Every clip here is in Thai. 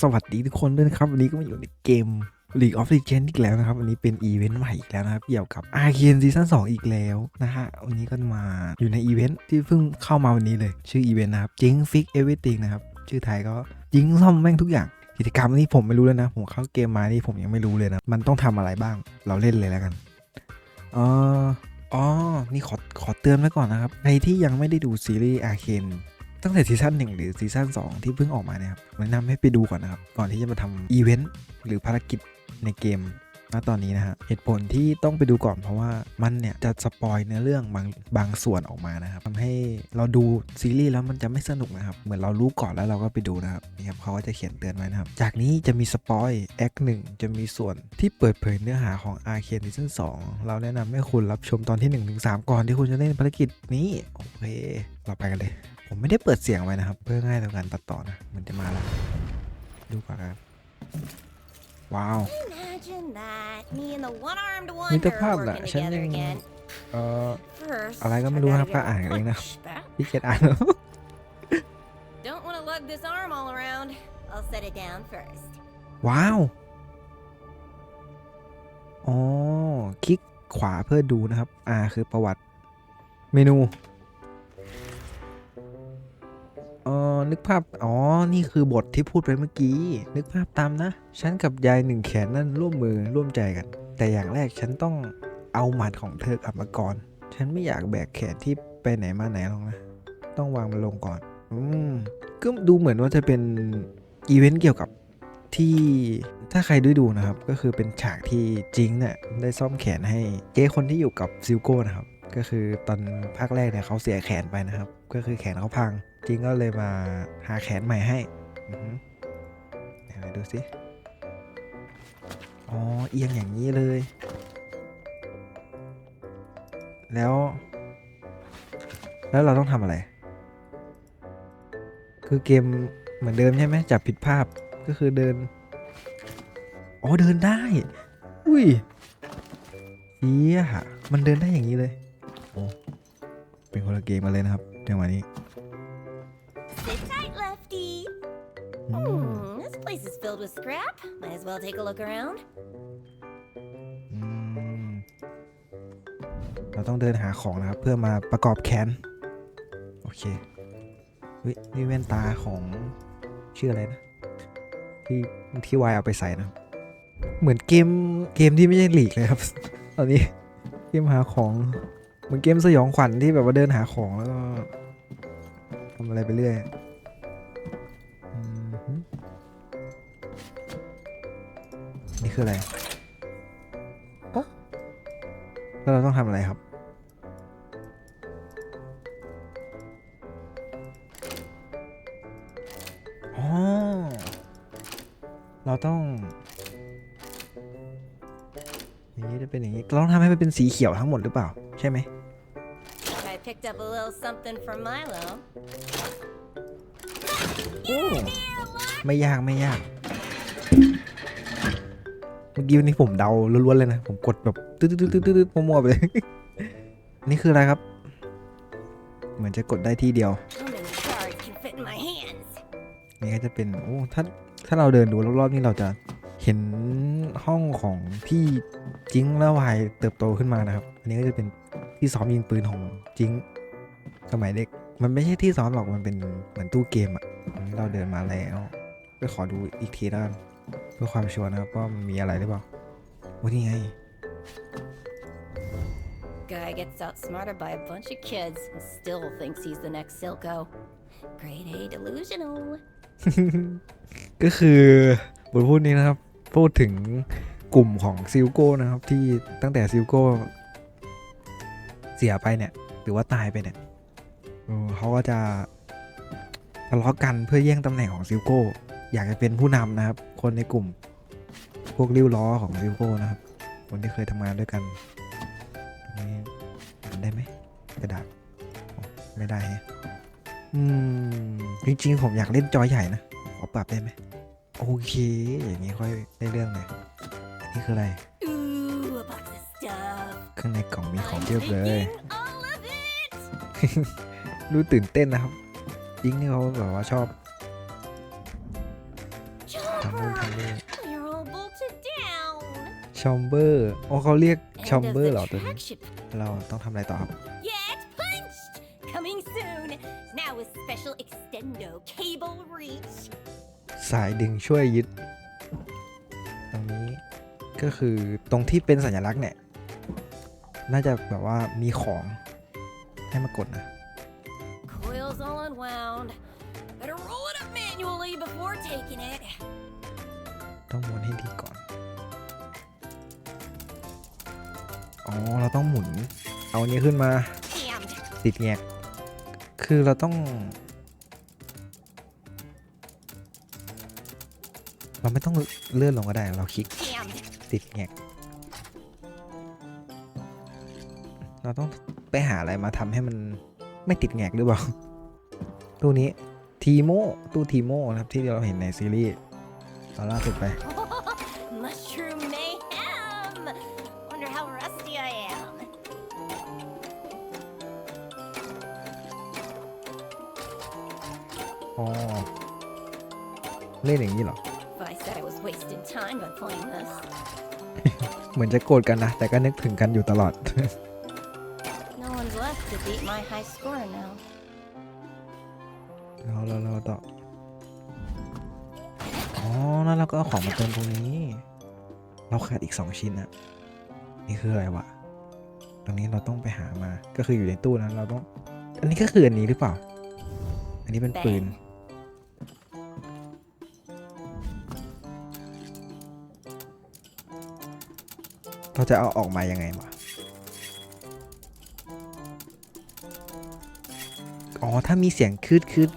สวัสดีทุกคนด้วยนะครับ วันนี้ก็มาอยู่ในเกม League of Legends อีกแล้วนะครับ วันนี้เป็นอีเวนต์ใหม่อีกแล้วนะครับ เกี่ยวกับ Arcane Season 2 อีกแล้วนะฮะ วันนี้ก็มาอยู่ในอีเวนต์ที่เพิ่งเข้ามาวันนี้เลย ชื่ออีเวนต์นะครับจิง Fix Everything นะครับ ชื่อไทยก็ยิงซ่อมแม่งทุกอย่าง กิจกรรมนี้ผมไม่รู้เลยนะ ผมเข้าเกมมานี่ผมยังไม่รู้เลยนะ มันต้องทำอะไรบ้าง เราเล่นเลยแล้วกันเอออ๋อ นี่ขอขอเตือนไว้ก่อนนะครับ ใครที่ยังไม่ได้ดูซีรีส์ Arcane ตั้งแต่ซีซั่นหนึ่งหรือซีซั่น2ที่เพิ่งออกมาเนี่ยครับแนะนำให้ไปดูก่อนนะครับ ก่อนที่จะมาทำอีเวนต์หรือภารกิจในเกม ณตอนนี้นะฮะเหตุผลที่ต้องไปดูก่อนเพราะว่ามันเนี่ยจะสปอยเนื้อเรื่องบางบางส่วนออกมานะครับทำให้เราดูซีรีส์แล้วมันจะไม่สนุกนะครับ เหมือนเรารู้ก่อนแล้วเราก็ไปดูนะครับนี่ครับเขาก็จะเขียนเตือนไว้นะครับ จากนี้จะมีสปอยแอคหนึ่งจะมีส่วนที่เปิดเผยเนื้อหาของ a r c a n e Season 2เราแนะนำให้คุณรับชมตอนที่1นถึงสก่อนที่คุณจะเล่นภารกิจนี้โอเคเราไปกันเลย ผมไม่ได้เปิดเสียงไว้นะครับ เพื่อง่ายต่อการตัดต่อนะมันจะมาแล้วดูก่อนครับ ว้าว Imagine that. Me and the one-armed มิตร wonder ภาพ working น่ะฉัน together ยัง again. เอ่อ First, อะไรก็ไม่ I รู้ gotta นะครับ get ก็อ่านกันเองนะ pushback. พี่เกดอ่าน Don't want to lug this arm all around. I'll set it down first. ว้าว อ๋อ คลิกขวาเพื่อดูนะครับ อ่า คือประวัติ เมนู อ๋อนึกภาพ อ๋อ นี่คือบทที่พูดไปเมื่อกี้ นึกภาพตามนะ ฉันกับยายหนึ่งแขนนั่นร่วมมือร่วมใจกัน แต่อย่างแรกฉันต้องเอาหมัดของเธอกลับมาก่อน ฉันไม่อยากแบกแขนที่ไปไหนมาไหนหรอกนะ ต้องวางมันลงก่อน อืม ก็ดูเหมือนว่าจะเป็นอีเวนต์เกี่ยวกับที่ถ้าใครได้ดูนะครับ ก็คือเป็นฉากที่จิงเนี่ยได้ซ่อมแขนให้เจ๊คนที่อยู่กับซิลโก้นะครับ ก็คือตอนภาคแรกเนี่ยเขาเสียแขนไปนะครับ ก็คือแขนเขาพัง จริงก็เลยมาหาแขนใหม่ให้ไหนดูสิ อ๋อ เอียงอย่างนี้เลย แล้ว แล้วเราต้องทำอะไร คือเกมเหมือนเดิมใช่ไหมจับผิดภาพก็คือเดิน อ๋อ เดินได้ อุ้ยเฮียมันเดินได้อย่างนี้เลย โอ้ เป็นคนละเกมมาเลยนะครับจังหวะนี้ filled with scrap. Might as well take a look around. อืมเราต้องเดินหาของนะครับ เพื่อมาประกอบแขน โอเคเฮ้ยนี่แว่นตาของชื่ออะไรนะ ที่ที่วายเอาไปใส่นะ เหมือนเกมเกมที่ไม่ใช่หลีกเลยครับ ตอนนี้เกมหาของเหมือนเกมสยองขวัญที่แบบว่าเดินหาของแล้วก็ทำอะไรไปเรื่อย นี่คืออะไรโอ๊ะแล้วเราต้องทำอะไรครับ อ๋อ เราต้อง อย่างนี้จะเป็นอย่างนี้ เราต้องทำให้มันเป็นสีเขียวทั้งหมดหรือเปล่า ใช่ไหม I picked up a little something from Milo. โอ้ไม่ยากไม่ยากเมื่อกี้วันนี้ผมเดาล้วนๆเลยนะ ผมกดแบบตืดตืดตืดตืดมั่วๆไปเลย นี่คืออะไรครับ เหมือนจะกดได้ที่เดียว How many cards can fit in my hands? นี่ก็จะเป็น โอ้ ถ้า ถ้าเราเดินดูรอบๆนี่เราจะเห็นห้องของพี่จิงและวายเติบโตขึ้นมานะครับ อันนี้ก็จะเป็นที่ซ้อมยิงปืนของจิงสมัยเด็ก มันไม่ใช่ที่ซ้อมหรอก มันเป็นเหมือนตู้เกมอะอันนี้เราเดินมาแล้ว ไปขอดูอีกทีแล้วกัน พื่อความชัวร์นะครับว่ามันมีอะไรหรือเปล่าว่านี่ไง Guy gets outsmarted by a bunch of kids and still thinks he's the next Silco. Grade A delusional. ก็คือบทพูดนี้นะครับ พูดถึงกลุ่มของซิลโก้นะครับ ที่ตั้งแต่ซิลโก้เสียไปเนี่ย หรือว่าตายไปเนี่ยเออเขาก็จะทะเลาะกันเพื่อแย่งตำแหน่งของซิลโก้ อยากจะเป็นผู้นำนะครับ คนในกลุ่ม พวกริ้วล้อของซิลโก้นะครับ คนที่เคยทำงานด้วยกันตรงนี้อ่านได้ไหมกระดาษอ๋อไม่ได้แฮะอืมจริงๆผมอยากเล่นจอใหญ่นะขอปรับได้ไหมโอเค อย่างนี้ค่อยได้เรื่องเลยอันนี่คืออะไร Ooh, a box of stuff. ข้างในกล่องมีของ I'm เพียบเลย taking all of it. ดูตื่นเต้นนะครับยิงนี่เขาแบบว่าชอบ John ทำ นู่นทำนี่ We're all bolted down. ชอมเบอร์โอ้เขาเรียก End ชอม of เบอร์ the เหรอตัวนี้ traction. เราต้องทำอะไรต่อครับ Get punched! Coming soon. Now with special extendo cable reach. สายดึงช่วยยึด ตรงนี้ก็คือตรงที่เป็นสัญลักษณ์เนี่ย น่าจะแบบว่ามีของให้มากดนะ อ๋อ เราต้องหมุน เอาอันนี้ขึ้นมา ติดแงกคือเราต้อง เราไม่ต้องเลื่อนลงก็ได้ เราคลิก ติดแงกเราต้องไปหาอะไรมาทำให้มันไม่ติดแงกหรือเปล่า ตู้นี้ทีโมตู้ทีโมนะครับที่เราเห็นในซีรีส์ ตอนล่าสุดไป อ๋อเล่นอย่างนี้เหรอ If I said I was wasting time by playing this. เหมือนจะโกรธกันนะ แต่ก็นึกถึงกันอยู่ตลอด No one's left to beat my high score now. เราเราเราต่อ อ๋อ แล้วเราก็เอาของมาเติมตรงนี้ เราขาดอีก2ชิ้นอะนี่คืออะไรวะ ตรงนี้เราต้องไปหามา ก็คืออยู่ในตู้นั้นเราต้อง อันนี้ก็คืออันนี้หรือเปล่า อันนี้เป็นปืน เราจะเอาออกมายังไงวะอ๋อ ถ้ามีเสียงคืดคืด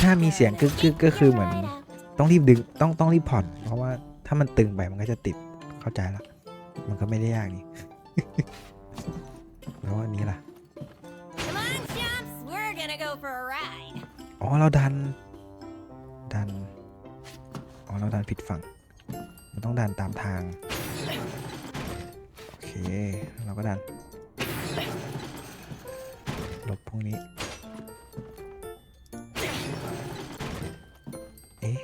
ถ้ามีเสียงกึกกึกก็คือเหมือนต้องรีบดึงต้องต้องรีบผ่อน เพราะว่าถ้ามันตึงไปมันก็จะติดเข้าใจละมันก็ไม่ได้ยากนี่แล้วอันนี้ล่ะอ๋อเราดัน เราดันผิดฝั่ง มันต้องดันตามทาง โอเค เราก็ดันหลบพวกนี้ เอ๊ะ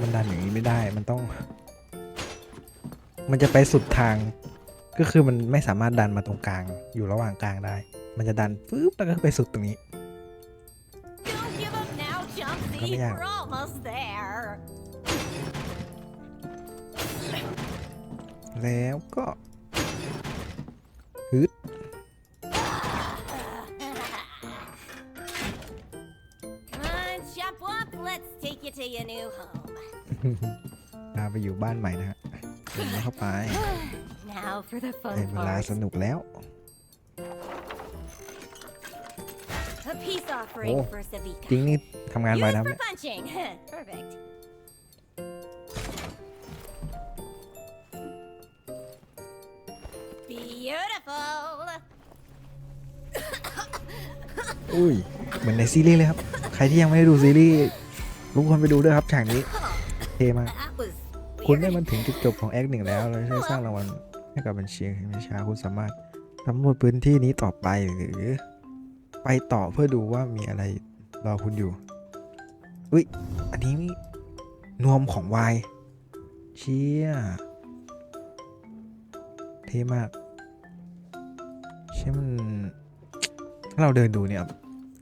มันดันอย่างนี้ไม่ได้ มันต้อง มันจะไปสุดทาง ก็คือมันไม่สามารถดันมาตรงกลาง อยู่ระหว่างกลางได้ มันจะดันฟื๊บแล้วก็ไปสุดตรงนี้ Don't give up now, Jumpsy. Come here. We're almost there. แล้วก็ฮึด Come on, jump up. Let's take you to your new home. พาไปอยู่บ้านใหม่นะฮะเดินเข้าไป Now for the เป็น fun เวลา part. สนุกแล้ว A peace offering Oh. for Savika. จริงนี่ทำงานไว Use นะ for เนี่ย punching. Perfect. Beautiful. อุ้ย เหมือนในซีรีส์เลยครับ ใครที่ยังไม่ได้ดูซีรีส์ทุกคนไปดูด้วยครับฉากนี้ เท่มาก That was คุณได้ weird. มันถึงจุดจบของแอคหนึ่งแล้วเราจะได้สร้างรางวัลให้กับบัญชีวิชาคุณสามารถสำรวจพื้นที่นี้ต่อไปหรือ ไปต่อเพื่อดูว่ามีอะไรรอคุณอยู่ อุ้ย อันนี้นวมของวายเชี่ยเท่มากเชี่ยมันถ้าเราเดินดูเนี่ย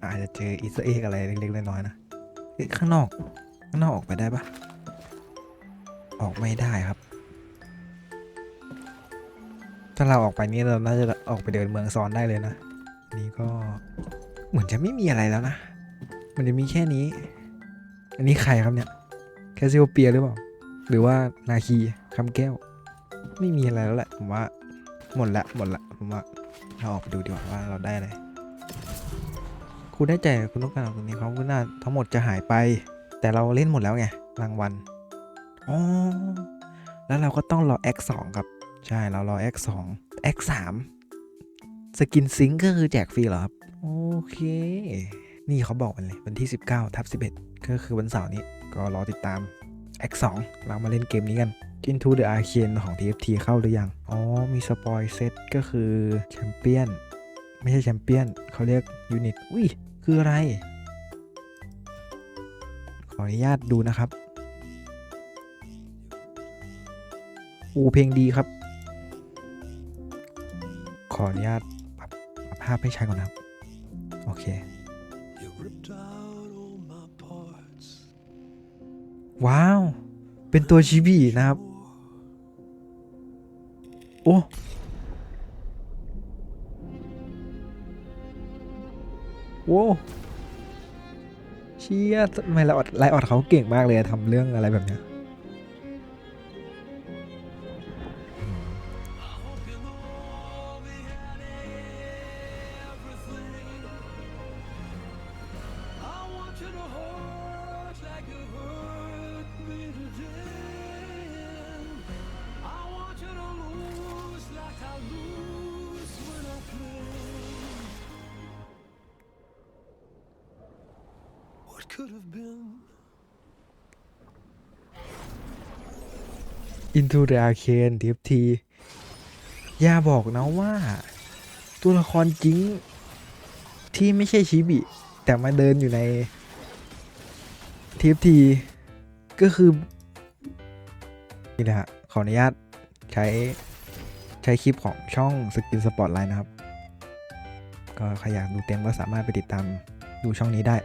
อาจจะเจออีสเอ็กอะไรเล็กๆน้อยๆนะเอ๊ะข้างนอก ข้างนอกออกไปได้ปะออกไม่ได้ครับ ถ้าเราออกไปนี่เราน่าจะออกไปเดินเมืองซ้อนได้เลยนะ นี่ก็เหมือนจะไม่มีอะไรแล้วนะ มันจะมีแค่นี้ อันนี้ใครครับเนี่ย แคสซิโอเปียหรือเปล่า หรือว่านาคีคำแก้ว ไม่มีอะไรแล้วแหละผมว่าหมดละหมดละผมว่าเราออกไปดูดีกว่าว่าเราได้อะไร คุณได้ใจคุณต้องการเอาตรงนี้เขาคุณน่าทั้งหมดจะหายไป แต่เราเล่นหมดแล้วไงรางวัล อ๋อ แล้วเราก็ต้องรอ X 2 ครับ ใช่ เรารอ X 2 X 3 สกินซิงก็คือแจกฟรีเหรอครับ โอเค นี่เขาบอกมันเลย วันที่ 19ทับ11 ก็คือวันเสาร์นี้ ก็รอติดตาม X 2เรามาเล่นเกมนี้กัน Into the Arcane ของ TFT เข้าหรือยัง อ๋อ มีสปอยเซตก็คือแชมเปี้ยน ไม่ใช่แชมเปี้ยน เขาเรียกยูนิต อุ้ย คืออะไร ขออนุญาตดูนะครับ อูเพลงดีครับ ขออนุญาตปรับปรับภาพให้ใช้ก่อนนะครับ โอเค ว้าว เป็นตัวชิบีนะครับ โอ้โว้เชี่ยทำไมไลออดไลออดเขาเก่งมากเลยทำเรื่องอะไรแบบเนี้ย could have been? Into the Arcane TFT อย่าบอกนะว่า ตัวละครจริง ที่ไม่ใช่ชิบิ แต่มาเดินอยู่ใน TFT ก็คือนี่แหละฮะขออนุญาตใช้ใช้คลิปของช่องสกินสปอร์ตไลน์นะครับ ก็ใครอยากดูเต็มก็สามารถไปติดตามดูช่องนี้ได้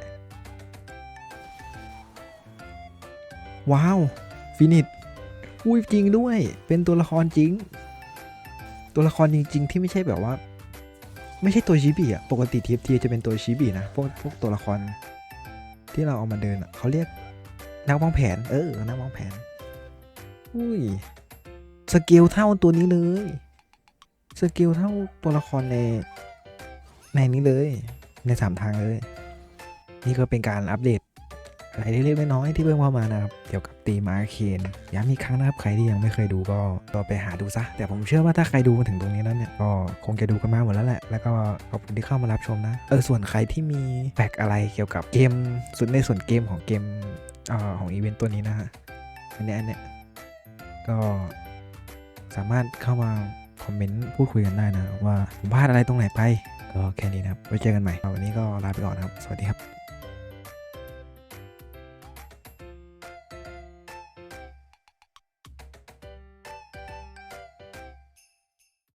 ว้าว ฟินิชอุ้ยจริงด้วย เป็นตัวละครจริง ตัวละครจริง ๆ ที่ไม่ใช่แบบว่า ไม่ใช่ตัวชิบีอะปกติทีฟทีจะเป็นตัวชิบีนะ พวกพวกตัวละคร ที่เราเอามาเดินอะเขาเรียกนักวางแผน เออ นักวางแผน อุ้ย สเกลเท่าตัวนี้เลย สเกลเท่าตัวละครในในนี้เลย ในสามทางเลย นี่ก็เป็นการอัปเดต อะไรเล็กๆน้อยๆที่เพิ่มเข้ามานะครับ เกี่ยวกับตีมอาร์เคนย้ำอีกครั้งนะครับ ใครที่ยังไม่เคยดูก็ก็ไปหาดูซะ แต่ผมเชื่อว่าถ้าใครดูมาถึงตรงนี้แล้วเนี่ย ก็คงจะดูกันมาหมดแล้วแหละ แล้วก็ขอบคุณที่เข้ามารับชมนะ เออ ส่วนใครที่มีแฟกอะไรเกี่ยวกับเกมส่วนในส่วนเกมของเกมเอ่อของอีเวนต์ตัวนี้นะฮะ อันนี้อันเนี้ยก็สามารถเข้ามาคอมเมนต์พูดคุยกันได้นะว่าผมพลาดอะไรตรงไหนไป ก็แค่นี้นะครับ ไว้เจอกันใหม่ วันนี้ก็ลาไปก่อนนะครับ สวัสดีครับ